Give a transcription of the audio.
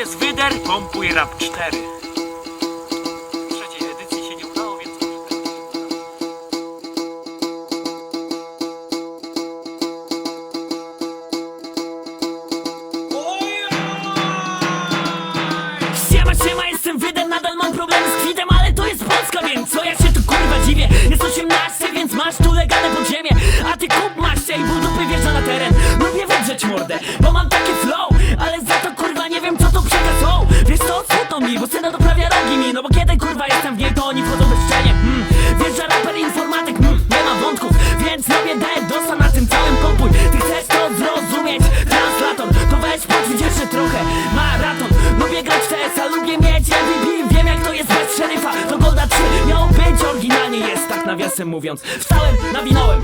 jest Wyder, pompuj rap 4. Trzeciej edycji się nie udało, więc teraz. Siema, siema, jestem wydem, nadal mam problemy z kwidem Ale to jest Polska, więc co? Ja się tu kurwa dziwię. Jest 18, więc masz tu legalne podziemie A ty kup maście i ból dupy na teren. Lubię wydrzeć mordę, dosa na tym całym pompuj Ty chcesz to zrozumieć, translator To weź poćwicz jeszcze trochę, maraton. Lubię grać w TS-a, lubię mieć MVP Wiem jak to jest bez szeryfa, to Golda 3 Miało być oryginalnie. Jest, tak nawiasem mówiąc. Wstałem, nawinąłem,